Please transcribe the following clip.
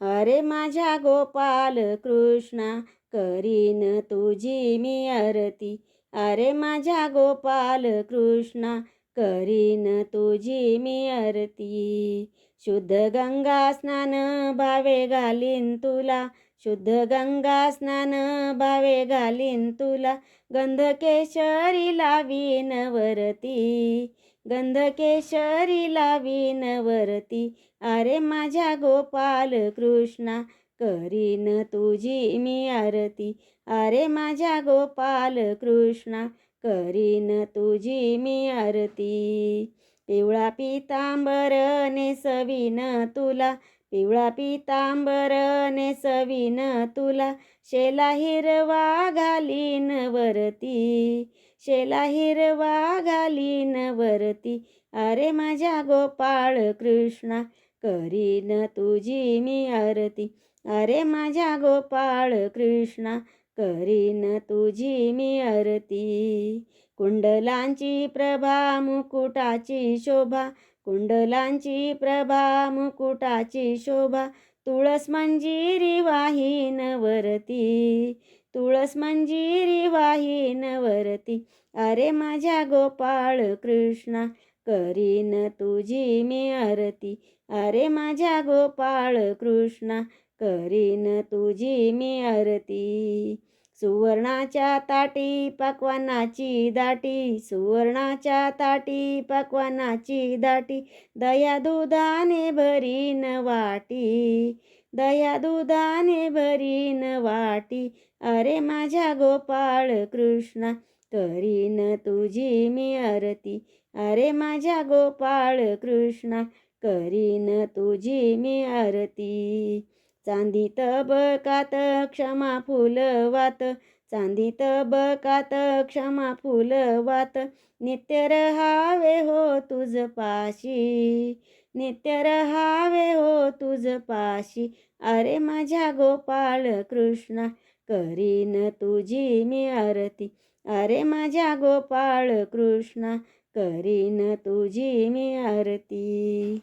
अरे माझ्या गोपाल कृष्णा करीन तुझी मी आरती. अरे माझ्या गोपाल कृष्णा करीन तुझी मी आरती. शुद्ध गंगा स्नान भावे घालीन तुला. शुद्ध गंगा स्नान भावे घालीन तुला. गंधकेशरी लावीन वरती. गंधकेशरी विनवरती अरे माझ्या गोपाल कृष्णा करीन तुझी मी आरती. अरे माझ्या गोपाल कृष्णा करीन तुझी मी आरती. पिवळा पितांबर नेसवीन तुला पिवळा पितांबर नेसवीन तुला शेला हिरवा घालीन वरती शेला हिरवा घालीन वरती. अरे माझ्या गोपाळ कृष्णा करीन तुझी मी आरती. अरे माझ्या गोपाळ कृष्णा करीन तुझी मी आरती. कुंडलांची प्रभा मुकुटाची शोभा. कुंडलांची प्रभा मुकुटाची शोभा. तुळस मंजिरी वाहीन वरती. तुळस मंजिरी वाहीन वरती. अरे माझ्या गोपाळ कृष्णा करीन तुझी मी आरती. अरे माझ्या गोपाळ कृष्णा करीन तुझी मी आरती. सुवर्णाच्या ताटी पकवानाची दाटी सुवर्णाच्या ताटी पकवानाची दाटी दया दुधाने भरीन वाटी दया दुधाने भरीन वाटी. अरे माझ्या गोपाळ कृष्णा करीन तुझी मी आरती. अरे माझ्या गोपाळ कृष्णा करीन तुझी मी आरती. चांदीत बकात क्षमा फुलवात. चांदीत बकात क्षमा फुलवात. नित्य रहावे हो तुझ पाशी. नित्य रहावे हो तुझ पाशी. अरे माझ्या गोपाळ कृष्णा करीन तुझी मी आरती. अरे माझ्या गोपाळ कृष्णा करीन तुझी मी आरती.